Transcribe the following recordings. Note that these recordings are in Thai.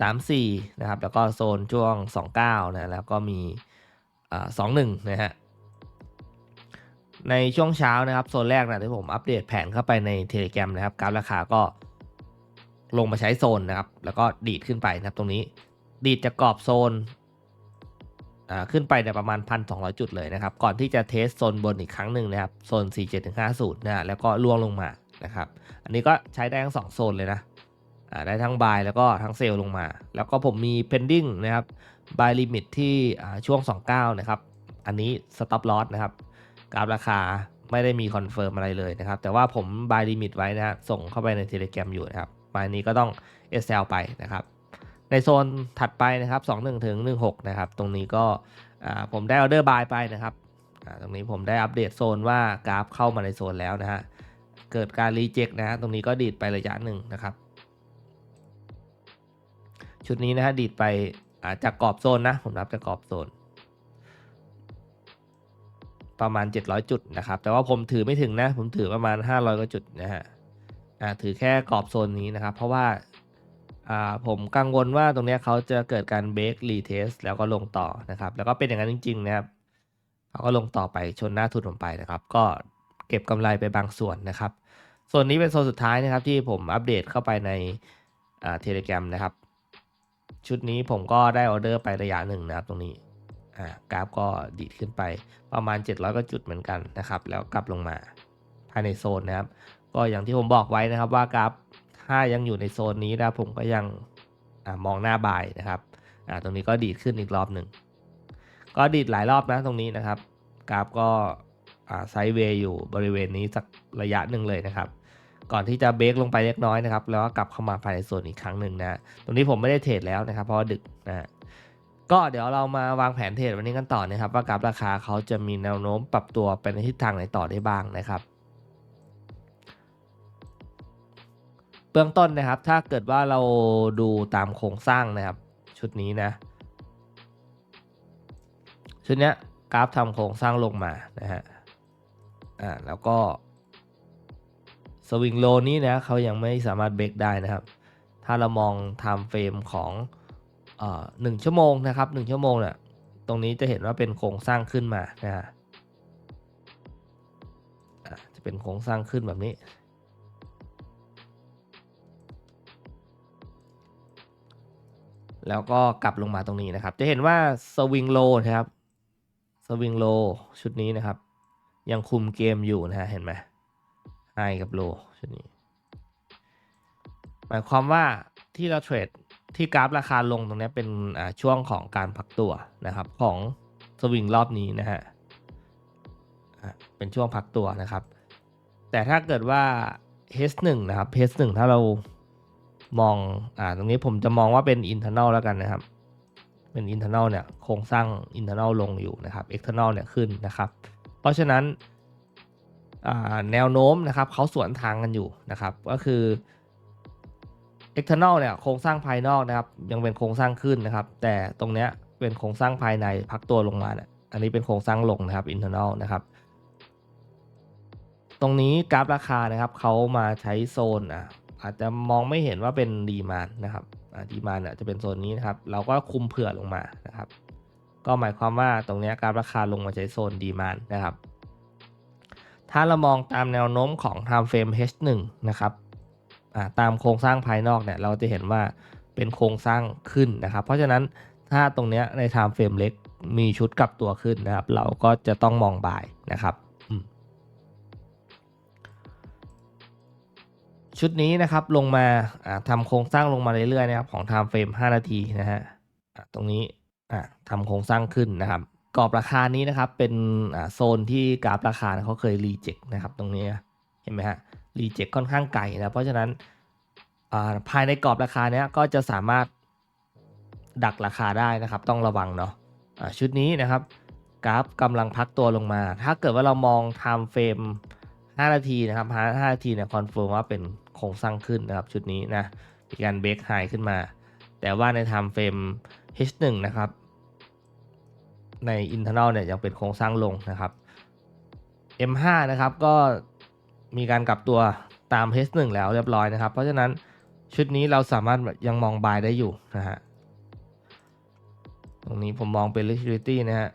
สามสี่นะครับ แล้วก็โซนช่วงสองเก้านะ แล้วก็มีสองหนึ่งนะฮะ ในช่วงเช้านะครับ โซนแรกนะที่ผมอัปเดตแผนเข้าไปในเทเล g รมนะครับ กราฟราคาก็ลงมาใช้โซนนะครับ แล้วก็ดีดขึ้นไปนะครับตรงนี้ ดีดจากกรอบโซนขึ้นไปเนี่ยประมาณ 1,200 จุดเลยนะครับ ก่อนที่จะเทสโซนบนอีกครั้งหนึ่งนะครับ โซน 47-50 นะฮะแล้วก็ล่วงลงมานะครับ อันนี้ก็ใช้ได้ทั้ง 2 โซนเลยนะ ได้ทั้งบายแล้วก็ทั้งเซลลงมา แล้วก็ผมมี pending นะครับ buy limit ที่อ่าช่วง 29 นะครับ อันนี้ stop loss นะครับกราฟราคาไม่ได้มีคอนเฟิร์มอะไรเลยนะครับ แต่ว่าผม buy limit ไว้นะฮะส่งเข้าไปใน Telegram อยู่นะครับบายนี้ก็ต้อง SL ไปนะครับ ในโซนถัดไปนะครับ 21ถึง16 นะครับ ตรงนี้ก็ผมได้ออเดอร์บายไปนะครับตรงนี้ผมได้อัปเดตโซนว่ากราฟเข้ามาในโซนแล้วนะฮะเกิดการรีเจ็คนะฮะตรงนี้ก็ดีดไประยะหนึ่งนะครับ ชุดนี้นะฮะดีดไปจากกรอบโซนนะ ผมนับจากกรอบโซน ประมาณ 700 จุดนะครับ แต่ว่าผมถือไม่ถึงนะ ผมถือประมาณ 500กว่าจุดนะฮะถือแค่กรอบโซนนี้นะครับ เพราะว่าผมกังวลว่าตรงนี้เขาจะเกิดการเบรกรีเทสแล้วก็ลงต่อนะครับ แล้วก็เป็นอย่างนั้นจริง ๆ นะครับเขาก็ลงต่อไปชนหน้าทุนผมไปนะครับ ก็เก็บกำไรไปบางส่วนนะครับ ส่วนนี้เป็นโซนสุดท้ายนะครับที่ผมอัปเดตเข้าไปในเทเลกรมนะครับ ชุดนี้ผมก็ได้ออเดอร์ไประยะหนึ่งนะครับตรงนี้กราฟก็ดีดขึ้นไปประมาณ 700ก็จุดเหมือนกันนะครับ แล้วกลับลงมาภายในโซนนะครับ ก็อย่างที่ผมบอกไว้นะครับว่ากราฟถ้ายังอยู่ในโซนนี้นะผมก็ยังอมองหน้าบายนะครับตรงนี้ก็ดีดขึ้นอีกรอบหนึ่งก็ดีดหลายรอบนะตรงนี้นะครับ กราฟก็ไซด์เวย์อยู่บริเวณนี้สักระยะหนึ่งเลยนะครับ ก่อนที่จะเบรกลงไปเล็กน้อยนะครับ แล้วก็กลับเข้ามาภายในโซนอีกครั้งหนึ่งนะ ตรงนี้ผมไม่ได้เทรดแล้วนะครับ เพราะว่าดึกนะก็เดี๋ยวเรามาวางแผนเทรดวันนี้กันต่อนะครับ ว่ากราฟราคาเขาจะมีแนวโน้มปรับตัวไปในทิศทางไหนต่อได้บ้างนะครับเบื้องต้นนะครับ ถ้าเกิดว่าเราดูตามโครงสร้างนะครับ ชุดนี้นะ ชุดนี้กราฟทำโครงสร้างลงมานะฮะอ่าแล้วก็ สวิงโลนี้นะเขายังไม่สามารถเบรกได้นะครับ ถ้าเรามองไทม์เฟรมของหนึ่งชั่วโมงนะครับหนึ่งชั่วโมงเนี่ยตรงนี้จะเห็นว่าเป็นโครงสร้างขึ้นมานะฮะจะเป็นโครงสร้างขึ้นแบบนี้ แล้วก็กลับลงมาตรงนี้นะครับ จะเห็นว่าสวิงโลนะครับสวิงโลชุดนี้นะครับ ยังคุมเกมอยู่นะฮะเห็นไหม ไฮกับโลชุดนี้ หมายความว่าที่เราเทรดที่กราฟราคาลงตรงนี้เป็นช่วงของการพักตัวนะครับของสวิงรอบนี้นะฮะเป็นช่วงพักตัวนะครับ แต่ถ้าเกิดว่า H1 นะครับ H1 ถ้าเรามองอ่าตรงนี้ผมจะมองว่าเป็น internal แล้วกันนะครับ เป็น internal เนี่ยโครงสร้าง internal ลงอยู่นะครับ external เนี่ยขึ้นนะครับ เพราะฉะนั้น แนวโน้มนะครับเขาสวนทางกันอยู่นะครับ ก็คือ external เนี่ยโครงสร้างภายนอกนะครับ ยังเป็นโครงสร้างขึ้นนะครับ แต่ตรงเนี้ยเป็นโครงสร้างภายในพักตัวลงมาเนี่ยอันนี้เป็นโครงสร้างลงนะครับ internal นะครับ ตรงนี้กราฟราคานะครับเขามาใช้โซนอะอาจจะมองไม่เห็นว่าเป็นดีมานนะครับดีมานจะเป็นโซนนี้นะครับ เราก็คุมเผื่อลงมานะครับ ก็หมายความว่าตรงนี้การราคาลงมาใช้โซนดีมานนะครับ ถ้าเรามองตามแนวโน้มของ time frame H1 นะครับตามโครงสร้างภายนอกเนี่ยเราจะเห็นว่าเป็นโครงสร้างขึ้นนะครับ เพราะฉะนั้นถ้าตรงเนี้ยใน time frame เล็กมีชุดกลับตัวขึ้นนะครับ เราก็จะต้องมองบ่ายนะครับชุดนี้นะครับลงมาอ่าทำโครงสร้างลงมาเรื่อยๆนะครับของ time frame 5 นาทีนะฮะตรงนี้ทำโครงสร้างขึ้นนะครับ กรอบราคานี้นะครับเป็นโซนที่กราฟราคาเขาเคยรีเจ็คนะครับตรงนี้เห็นไหมฮะรีเจ็คค่อนข้างไกลนะเพราะฉะนั้นาภายในกรอบราคาเนี้ยก็จะสามารถดักราคาได้นะครับ ต้องระวังเนาะอ่าชุดนี้นะครับกราฟกำลังพักตัวลงมา ถ้าเกิดว่าเรามอง time frame 5นาทีนะครับ5นาทีเนี่ยคอนเฟิร์มว่าเป็นโครงสร้างขึ้นนะครับชุดนี้นะมีการเบรกไฮขึ้นมา แต่ว่าใน time frame H1 นะครับ ใน internal เนี่ยยังเป็นโครงสร้างลงนะครับ M5 นะครับก็มีการกลับตัวตาม H1 แล้วเรียบร้อยนะครับ เพราะฉะนั้นชุดนี้เราสามารถยังมองบายได้อยู่นะฮะตรงนี้ผมมองเป็น liquidity นะฮะ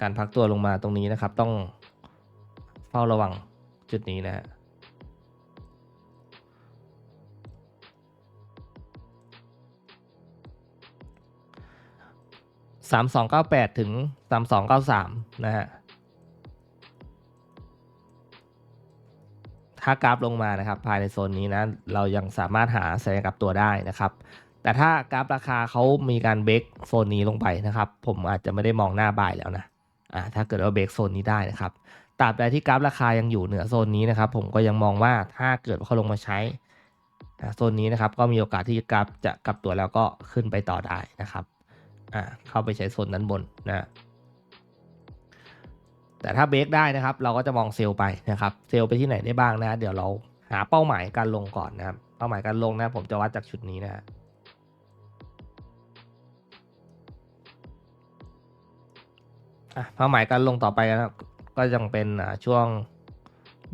การพักตัวลงมาตรงนี้นะครับ ต้องเฝ้าระวังจุดนี้นะฮะสามสองเก้าแปดถึงสามสองเก้าสามนะฮะถ้ากราฟลงมานะครับ ภายในโซนนี้นะ เรายังสามารถหาสัญญากลับตัวได้นะครับ แต่ถ้ากราฟราคาเขามีการเบรกโซนนี้ลงไปนะครับ ผมอาจจะไม่ได้มองหน้าบ่ายแล้วนะอ่าถ้าเกิดว่าเบรกโซนนี้ได้นะครับตราบใดที่กราฟราคายังอยู่เหนือโซนนี้นะครับ ผมก็ยังมองว่าถ้าเกิดเขาลงมาใช้โซนนี้นะครับก็มีโอกาสที่กราฟจะกลับตัวแล้วก็ขึ้นไปต่อได้นะครับอ่าเข้าไปใช้โซนด้นบนนะแต่ถ้าเบรกได้นะครับ เราก็จะมองเซลล์ไปนะครับ เซลล์ไปที่ไหนได้บ้างนะ เดี๋ยวเราหาเป้าหมายการลงก่อนนะครับ เป้าหมายการลงนะ ผมจะวัดจากชุดนี้นะ อะเป้าหมายการลงต่อไปนะครับ ก็ยังเป็นอ่าช่วง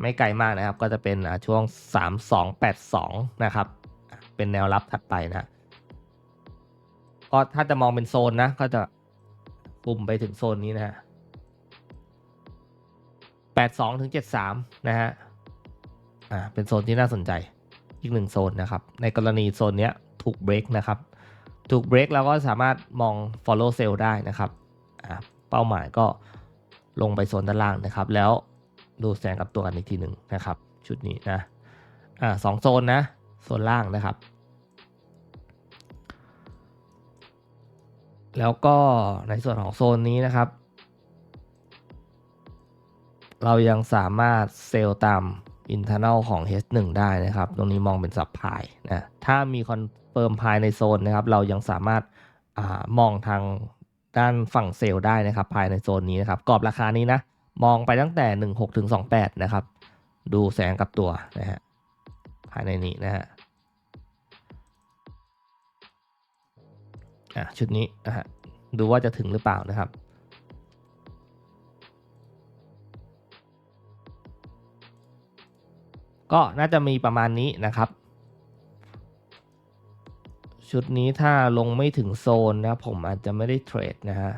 ไม่ไกลมากนะครับ ก็จะเป็นอ่าช่วง 3282 นะครับ เป็นแนวรับถัดไปนะก็ถ้าจะมองเป็นโซนนะ ก็จะปุ่มไปถึงโซนนี้นะฮะ82ถึง73 นะฮะอ่าเป็นโซนที่น่าสนใจอีกหนึ่งโซนนะครับ ในกรณีโซนเนี้ยถูกเบรกนะครับ ถูกเบรกเราก็สามารถมอง follow sell ได้นะครับ ป้าหมายก็ลงไปโซนด้านล่างนะครับ แล้วดูแสงกับตัวกันอีกทีหนึ่งนะครับ ชุดนี้นะอ่าสองโซนนะโซนล่างนะครับ แล้วก็ในส่วนของโซนนี้นะครับ เรายังสามารถเซลล์ตาม internal ของ H1 ได้นะครับ ตรงนี้มองเป็นสับพายนะ ถ้ามีคอนเฟิร์มพายในโซนนะครับ เรายังสามารถอามองทาง ด้านฝั่งเซลล์ได้นะครับภายในโซนนี้นะครับกรอบราคานี้นะมองไปตั้งแต่ 16ถึง28 นะครับ ดูแสงกับตัวนะฮะภายในนี้นะฮะอะชุดนี้นะฮะดูว่าจะถึงหรือเปล่านะครับก็น่าจะมีประมาณนี้นะครับ ชุดนี้ถ้าลงไม่ถึงโซนนะผมอาจจะไม่ได้เทรดนะฮะ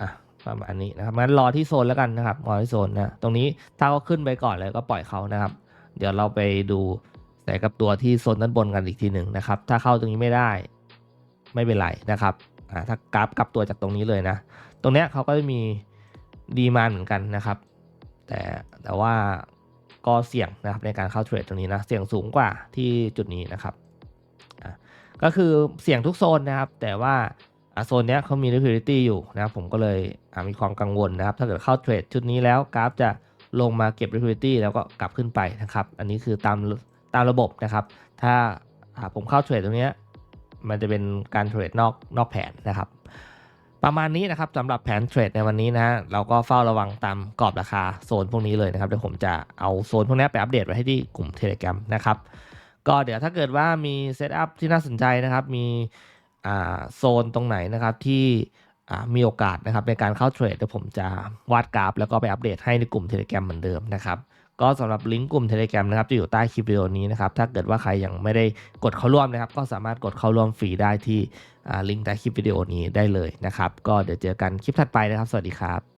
อะประมาณนี้นะครับงั้นรอที่โซนแล้วกันนะครับรอที่โซนนะตรงนี้ถ้าเขาขึ้นไปก่อนเลยก็ปล่อยเขานะครับ เดี๋ยวเราไปดูแสกับตัวที่โซนด้านบนกันอีกทีหนึ่งนะครับ ถ้าเข้าตรงนี้ไม่ได้ไม่เป็นไรนะครับอ่าถ้ากราฟกลับตัวจากตรงนี้เลยนะ ตรงเนี้ยเขาก็จะมีดีมานเหมือนกันนะครับ แต่แต่ว่า ก็เสี่ยงนะครับในการเข้าเทรดตรงนี้นะเสี่ยงสูงกว่าที่จุดนี้นะครับก็คือเสี่ยงทุกโซนนะครับ แต่ว่าโซนนี้เขามี liquidity อยู่นะครับผมก็เลยมีความกังวลนะครับ ถ้าเกิดเข้าเทรดชุดนี้แล้วกราฟจะลงมาเก็บ liquidity แล้วก็กลับขึ้นไปนะครับ อันนี้คือตามตามระบบนะครับ ถ้าผมเข้าเทรดตรงนี้มันจะเป็นการเทรดนอกนอกแผนนะครับ ประมาณนี้นะครับสำหรับแผนเทรดในวันนี้นะเราก็เฝ้าระวังตามกรอบราคาโซนพวกนี้เลยนะครับเดี๋ยวผมจะเอาโซนพวกนี้ไปอัปเดตไว้ให้ที่กลุ่ม Telegram นะครับก็เดี๋ยวถ้าเกิดว่ามีเซตอัพที่น่าสนใจนะครับมีโซนตรงไหนนะครับที่มีโอกาสนะครับในการเข้าเทรดเดี๋ยวผมจะวาดกราฟ แล้วก็ไปอัปเดตให้ในกลุ่ม Telegram เหมือนเดิมนะครับ ก็สำหรับลิงก์กลุ่ม Telegram นะครับจะอยู่ใต้คลิปวิดีโอนี้นะครับถ้าเกิดว่าใครยังไม่ได้กดเข้าร่วมนะครับ ก็สามารถกดเข้าร่วมฟรีได้ที่ลิงก์ใต้คลิปวิดีโอนี้ได้เลยนะครับ ก็เดี๋ยวเจอกันคลิปถัดไปนะครับ สวัสดีครับ